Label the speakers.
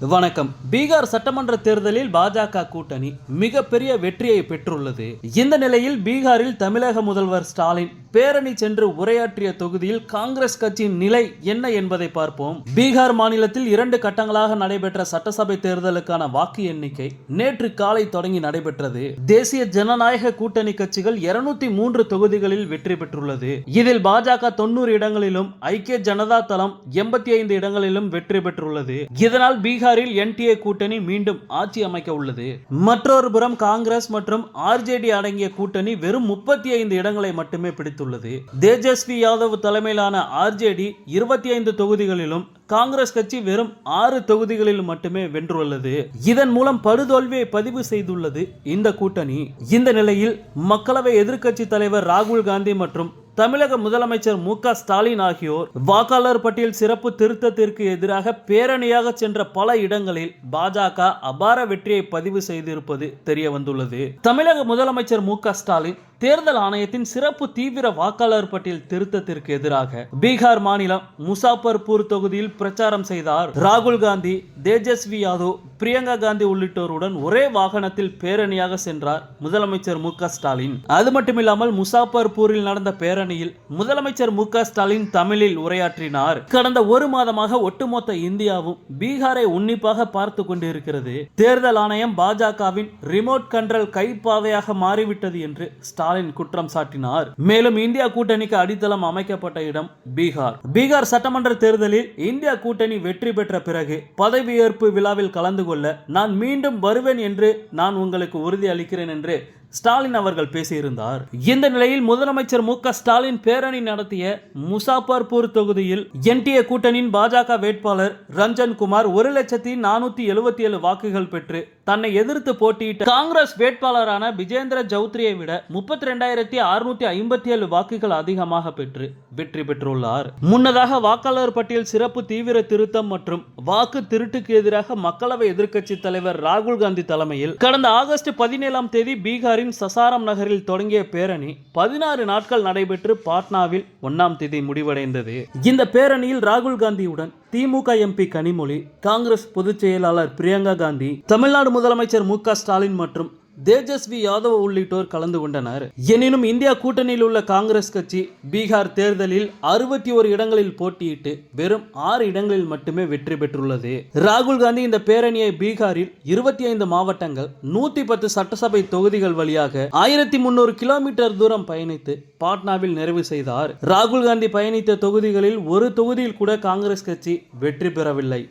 Speaker 1: வணக்கம். பீகார் சட்டமன்ற தேர்தலில் பாஜக கூட்டணி மிகப்பெரிய வெற்றியை பெற்றுள்ளது. இந்த நிலையில் பீகாரில் தமிழக முதல்வர் ஸ்டாலின் பேரணி சென்று உரையாற்றிய தொகுதியில் காங்கிரஸ் கட்சியின் நிலை என்ன என்பதை பார்ப்போம். பீகார் மாநிலத்தில் இரண்டு கட்டங்களாக நடைபெற்ற சட்டசபை தேர்தலுக்கான வாக்கு எண்ணிக்கை நேற்று காலை தொடங்கி நடைபெற்றது. தேசிய ஜனநாயக கூட்டணி கட்சிகள் 203 மூன்று தொகுதிகளில் வெற்றி பெற்றுள்ளது. இதில் பாஜக தொண்ணூறு இடங்களிலும் ஐக்கிய ஜனதா தளம் எண்பத்தி ஐந்து இடங்களிலும் வெற்றி பெற்றுள்ளது. இதனால் பீகாரில் என்டிஏ கூட்டணி மீண்டும் ஆட்சி அமைக்க உள்ளது. மற்றொரு புறம் காங்கிரஸ் மற்றும் ஆர்ஜேடி அடங்கிய கூட்டணி வெறும் முப்பத்தி ஐந்து இடங்களை மட்டுமே பிடித்துள்ளது. அறிவித்துள்ளது தேஜஸ்வி யாதவ் தலைமையிலான ஆர்ஜேடி இருபத்தி ஐந்து தொகுதிகளிலும் காங்கிரஸ் கட்சி வெறும் ஆறு தொகுதிகளில் மட்டுமே வென்றுள்ளது. இதன் மூலம் படுதோல்வியை பதிவு செய்துள்ளது இந்த கூட்டணி. இந்த நிலையில் மக்களவை எதிர்க்கட்சி தலைவர் ராகுல் காந்தி மற்றும் தமிழக முதலமைச்சர் மு ஸ்டாலின் ஆகியோர் வாக்காளர் பட்டியல் சிறப்பு திருத்தத்திற்கு எதிராக பேரணியாக சென்ற பல இடங்களில் பாஜக அபார வெற்றியை பதிவு செய்திருப்பது தெரிய வந்துள்ளது தமிழக முதலமைச்சர் மு ஸ்டாலின் தேர்தல் ஆணையத்தின் சிறப்பு தீவிர வாக்காளர் பட்டியல் திருத்தத்திற்கு எதிராக பீகார் மாநிலம் முசாபர்பூர் தொகுதியில் பிரச்சாரம் செய்தார் ராகுல் காந்தி தேஜஸ்வி யாதவ் பிரியங்கா காந்தி உள்ளிட்டோருடன் ஒரே வாகனத்தில் பேரணியாக சென்றார் முதலமைச்சர் மு ஸ்டாலின். அது மட்டுமில்லாமல் முசாபர்பூரில் நடந்த பேரணியில் முதலமைச்சர் மு ஸ்டாலின் தமிழில் உரையாற்றினார். கடந்த ஒரு மாதமாக ஒட்டுமொத்த இந்தியாவும் பீகாரை உன்னிப்பாக பார்த்து கொண்டிருக்கிறது. தேர்தல் ஆணையம் பாஜகவின் ரிமோட் கண்ட்ரோல் கைப்பாவையாக மாறிவிட்டது என்று ஸ்டாலின் குற்றம் சாட்டினார். மேலும் இந்தியா கூட்டணிக்கு அடித்தளம் அமைக்கப்பட்ட இடம் பீகார். பீகார் சட்டமன்ற தேர்தலில் இந்தியா கூட்டணி வெற்றி பெற்ற பிறகு பதவியேற்பு விழாவில் கலந்து கொள்ள நான் மீண்டும் வருவேன் என்று நான் உங்களுக்கு உறுதி அளிக்கிறேன் என்று ஸ்டாலின் அவர்கள் பேசியிருந்தார். இந்த நிலையில் முதலமைச்சர் மு க ஸ்டாலின் பேரணி நடத்திய முசாபர்பூர் தொகுதியில் என்டிஏ கூட்டணியின் பாஜக வேட்பாளர் ரஞ்சன் குமார் ஒரு லட்சத்தி நானூத்தி எழுபத்தி ஏழு வாக்குகள் பெற்று தன்னை எதிர்த்து போட்டியிட்ட காங்கிரஸ் வேட்பாளரான விஜேந்திர ஜவுத்ரியை விட முப்பத்தி ரெண்டாயிரத்தி அறுநூத்தி ஐம்பத்தி ஏழு வாக்குகள் அதிகமாக பெற்று வெற்றி பெற்றுள்ளார். முன்னதாக வாக்காளர் பட்டியல் சிறப்பு தீவிர திருத்தம் மற்றும் வாக்கு திருட்டுக்கு எதிராக மக்களவை எதிர்க்கட்சி தலைவர் ராகுல் காந்தி தலைமையில் கடந்த ஆகஸ்ட் பதினேழாம் தேதி பீகாரின் சசாரம் நகரில் தொடங்கிய பேரணி பதினாறு நாட்கள் நடைபெற்று பாட்னாவில் ஒன்னாம் தேதி முடிவடைந்தது. இந்த பேரணியில் ராகுல் காந்தியுடன் திமுக எம்பி கனிமொழி காங்கிரஸ் பொதுச் செயலாளர் பிரியங்கா காந்தி தமிழ்நாடு முதலமைச்சர் மு க ஸ்டாலின் மற்றும் தேஜஸ்வி யாதவ் உள்ளிட்டோர் கலந்து கொண்டனர். எனினும் இந்தியா கூட்டணியில் உள்ள காங்கிரஸ் கட்சி பீகார் தேர்தலில் அறுபத்தி ஒரு இடங்களில் போட்டியிட்டு வெறும் ஆறு இடங்களில் மட்டுமே வெற்றி பெற்றுள்ளது. ராகுல் காந்தி இந்த பேரணியை பீகாரில் இருபத்தி ஐந்து மாவட்டங்கள் நூத்தி பத்து சட்டசபை தொகுதிகள் வழியாக ஆயிரத்தி முன்னூறு கிலோமீட்டர் தூரம் பயணித்து பாட்னாவில் நிறைவு செய்தார். ராகுல் காந்தி பயணித்த தொகுதிகளில் ஒரு தொகுதியில் கூட காங்கிரஸ் கட்சி வெற்றி பெறவில்லை.